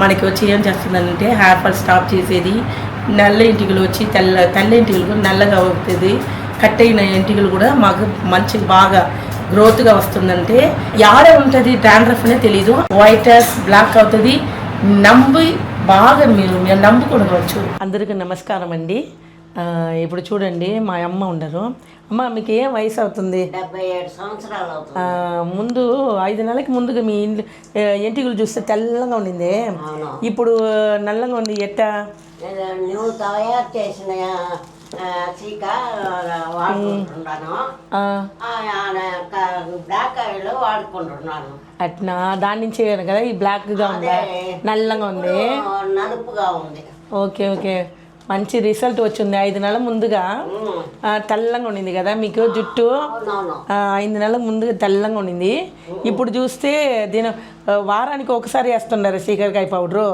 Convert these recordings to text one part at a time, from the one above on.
మనకి వచ్చి ఏం చేస్తుందంటే హెయిర్ ఫాల్ స్టాప్ చేసేది. నల్ల ఇంటికలు వచ్చి తెల్ల తెల్ల ఇంటికలు కూడా నల్లగా అవుతుంది. కట్ అయిన ఇంటికలు కూడా మాకు మంచి బాగా గ్రోత్గా వస్తుందంటే యాడ ఉంటుంది డాండ్రఫ్ అనే తెలీదు. వైటర్స్ బ్లాక్ అవుతుంది. నమ్మి బాగా మీరు మీరు నమ్ముకోవచ్చు అందరికీ నమస్కారం అండి. ఇప్పుడు చూడండి మా అమ్మ ఉండరు. అమ్మ మీకు ఏం వయసు అవుతుంది? ముందు ఐదు నెలలకి ముందుగా మీ ఇంట్లో ఎంటికలు చూస్తే తెల్లగా ఉండింది. ఇప్పుడు నల్లగా ఉంది ఎట్టా? నువ్వు తయారు చేసిన చీక వాడుకుంటున్నాను. Black oil వాడుకుంటున్నాను. అట్నా దాని నుంచి కదా ఈ బ్లాక్గా ఉందా. నల్లగా ఉంది. నలుపుగా ఉంది. Okay okay. మంచి రిజల్ట్ వచ్చింది. ఐదు నెలల ముందుగా తెల్లగా ఉండింది కదా మీకు జుట్టు? ఐదు నెలల ముందుగా తెల్లంగా ఉండింది. ఇప్పుడు చూస్తే దీని వారానికి ఒకసారి వేస్తున్నారు సీకరకాయ పౌడరు?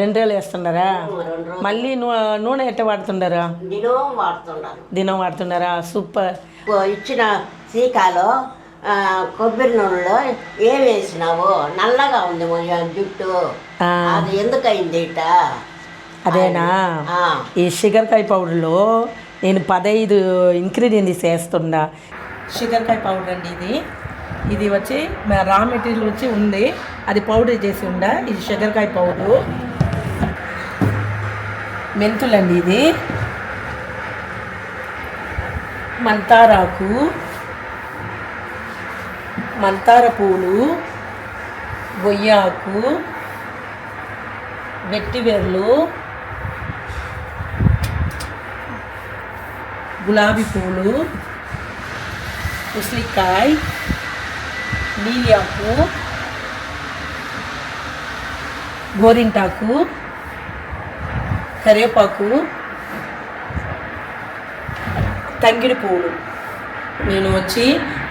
రెండు రోజులు వేస్తున్నారా మళ్ళీ నూనె ఎట్ట వాడుతున్నారా దినం వాడుతున్నారా సూపర్. ఇచ్చిన సీకాలో కొబ్బరి నూనెలో ఏం వేసినావు? నల్లగా ఉంది జుట్టు. అది ఎందుకయింది ఇట? అదేనా? ఈ షుగర్కాయ పౌడర్లో నేను పదహైదు ఇంగ్రీడియంట్స్ వేస్తున్నా. షుగర్కాయ పౌడర్ అండి ఇది. ఇది వచ్చి రా మెటీరియల్ వచ్చి ఉంది. అది పౌడర్ చేసి ఉండ. ఇది షుగర్కాయ పౌడరు మెంతులండి ఇది. మంతారాకు. మంతార పూలు బొయ్యాకు వెట్టివెర్లు గులాబీ పూలు ఉసిరికాయ నీలియాకు గోరింటాకు కరివేపాకు తంగిడి పువ్వులు నేను వచ్చి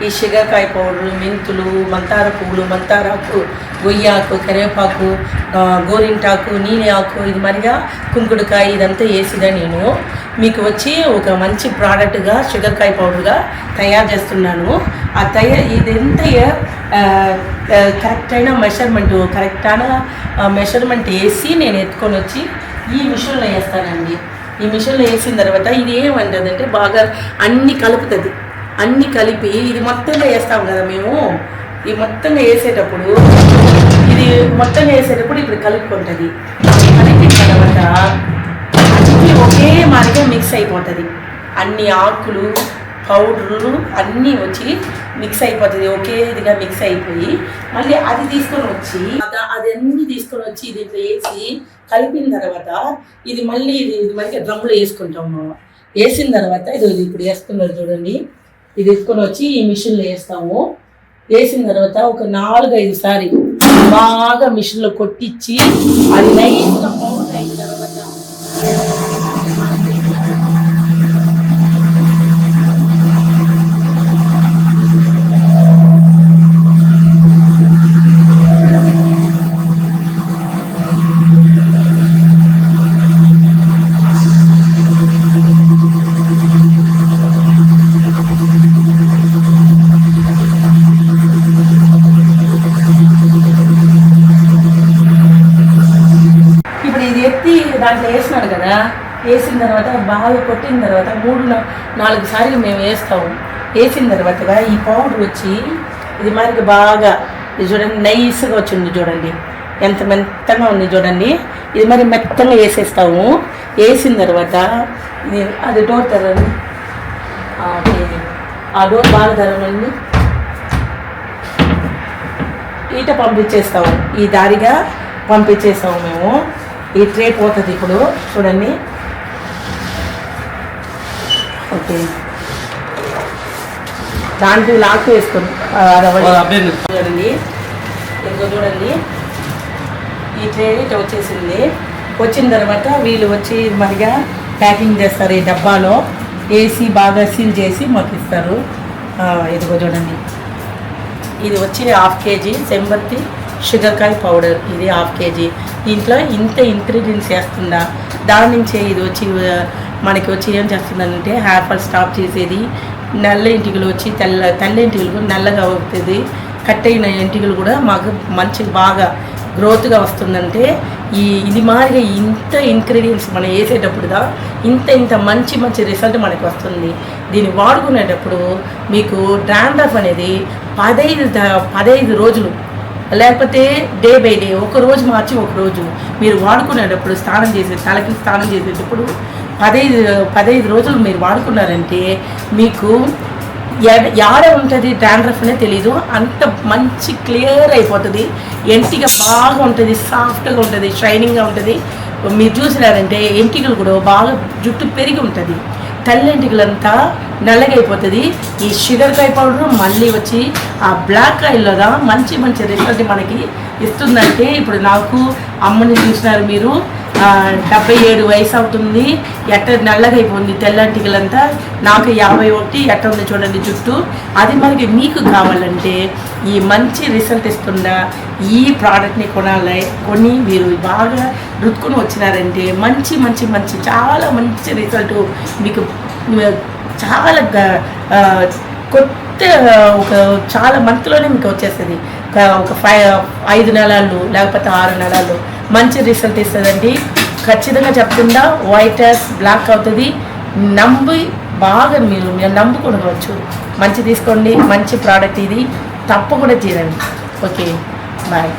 ఈ షుగర్కాయ పౌడర్ మెంతులు మంతార పువ్వులు మంతారాకు గొయ్యాకు కరివేపాకు గోరింటాకు నీలి ఆకు ఇది మరిగా కుంకుడుకాయ ఇదంతా వేసిదా నేను. మీకు వచ్చి ఒక మంచి ప్రోడక్ట్గా షుగర్కాయ పౌడర్గా తయారు చేస్తున్నాను. ఆ తయారు ఇదంతా కరెక్ట్ అయిన మెషర్మెంట్ కరెక్ట్ అయిన మెషర్మెంట్ వేసి నేను ఎత్తుకొని వచ్చి ఈ మిషన్లో వేస్తానండి. ఈ మిషన్లో వేసిన తర్వాత ఇది ఏమంటుందంటే బాగా అన్ని కలుపుతుంది. అన్నీ కలిపి ఇది మొత్తంగా వేస్తాం కదా మేము. ఇది మొత్తంగా వేసేటప్పుడు ఇది మొత్తంగా వేసేటప్పుడు ఇప్పుడు కలుపుకుంటుంది. కలిపిన తర్వాత అన్నీ ఒకే మాదిరిగా మిక్స్ అయిపోతుంది. అన్ని ఆకులు పౌడర్లు అన్నీ వచ్చి మిక్స్ అయిపోతుంది. ఒకే ఇదిగా మిక్స్ అయిపోయి మళ్ళీ అది తీసుకొని వచ్చి అది అన్ని తీసుకొని వచ్చి దీంట్లో వేసి కలిపిన తర్వాత ఇది మళ్ళీ ఇది ఇది మళ్ళీ డ్రమ్లో వేసుకుంటాము. వేసిన తర్వాత ఇది ఇది ఇప్పుడు వేస్తున్నారు చూడండి. ఇది తీసుకొని వచ్చి ఈ మిషన్లో వేస్తాము. వేసిన తర్వాత ఒక నాలుగు ఐదు సారి బాగా మిషన్లో కొట్టించి అది నై పౌడర్ అయిన తర్వాత ఇప్పుడు ఇది ఎత్తి దాంట్లో వేసినాడు కదా వేసిన తర్వాత బాగా కొట్టిన తర్వాత మూడు నాలుగు సార్లు మేము వేస్తాము. వేసిన తర్వాత ఈ పౌడర్ వచ్చి ఇది మనకి బాగా ఇది చూడండి నైస్గా వచ్చింది చూడండి. ఎంత మెత్తగా ఉంది చూడండి. ఇది మరి మెత్తగా వేసేస్తాము. వేసిన తర్వాత ఇది అది డోర్ తెరండి ఆ, ఆ డోర్ బాగా తెరవండి. ఈట పంపించేస్తాము. ఈ దారిగా పంపించేస్తాము మేము. ఈ ట్రే పోతుంది ఇప్పుడు. చూడండి. ఓకే. దాంట్లో లాక్ రవ్వ చూడండి. ఇంకో చూడండి. ఈ ట్రే ఇటు వచ్చేసింది. వచ్చిన తర్వాత వీళ్ళు వచ్చి మరిగా ప్యాకింగ్ చేస్తారు ఈ డబ్బాలో. వేసి బాగా సీల్ చేసి మాకు ఇస్తారు ఇదిగో చూడండి. ఇది వచ్చి హాఫ్ కేజీ సెంబత్తి షుగర్కాయ పౌడర్. ఇది హాఫ్ కేజీ. దీంట్లో ఇంత ఇంగ్రీడియంట్స్ వేస్తుందా? దాని నుంచే ఇది వచ్చి మనకి వచ్చి ఏం చేస్తుందంటే హెయిర్ ఫాల్ స్టాప్ చేసేది. నల్ల ఇంటికలు వచ్చి తెల్ల తెల్ల ఇంటికలు కూడా నల్లగా అవుతుంది. కట్ అయిన ఇంటికలు కూడా మాకు మంచి బాగా గ్రోత్గా వస్తుందంటే ఈ ఇది మాదిరిగా ఇంత ఇంగ్రీడియంట్స్ మనం వేసేటప్పుడుదా ఇంత ఇంత మంచి మంచి రిజల్ట్ మనకి వస్తుంది. దీన్ని వాడుకునేటప్పుడు మీకు డాండ్రఫ్ అనేది పదహైదు ద- పదహైదు రోజులు లేకపోతే డే బై డే ఒక రోజు మార్చి ఒక రోజు మీరు వాడుకునేటప్పుడు స్నానం చేసే తలకి స్నానం చేసేటప్పుడు పదహైదు పదహైదు రోజులు మీరు వాడుకున్నారంటే మీకు ఎడ- యాడ ఉంటుంది డాండ్రఫ్ అనే తెలీదు. అంత మంచి క్లియర్ అయిపోతుంది. ఎంటిగా బాగా ఉంటుంది సాఫ్ట్గా ఉంటుంది షైనింగ్గా ఉంటుంది. మీరు చూసినారంటే ఎంటికలు కూడా బాగా జుట్టు పెరిగి ఉంటుంది. తెల్లెంటికలంతా నల్లగైపోతుంది. ఈ షుగర్కాయ పౌడర్ మళ్ళీ వచ్చి ఆ బ్లాక్ ఆయిల్లోగా మంచి మంచి రిజల్ట్ మనకి ఇస్తుందంటే ఇప్పుడు నాకు అమ్మని చూసినారు మీరు. డెబ్బై ఏడు వయసు అవుతుంది. ఎట్ట నల్లగైపోయింది తెల్లంటికలంతా నాకు యాభై ఒకటి ఎట్ట ఉంది చూడండి జుట్టు. అది మనకి మీకు కావాలంటే ఈ మంచి రిజల్ట్ ఇస్తున్న ఈ ప్రోడక్ట్ని కొనాలి. కొని మీరు బాగా రుత్తుకుని వచ్చినారంటే మంచి మంచి మంచి చాలా మంచి రిజల్ట్ మీకు చాలా కొత్త ఆ, ఒక చాలా మంత్లోనే మీకు వచ్చేస్తుంది. ఒక- ఫైవ్ ఐదు నెలలు లేకపోతే ఆరు నెలలు. మంచి రిజల్ట్ ఇస్తుందండి. ఖచ్చితంగా చెప్తుందా వైట్ యాస్ బ్లాక్ అవుతుంది. నమ్మి బాగా మీరు మీరు నమ్ముకోవచ్చు మంచి తీసుకోండి మంచి ప్రోడక్ట్ ఇది. తప్పకుండా తీరండి. Okay bye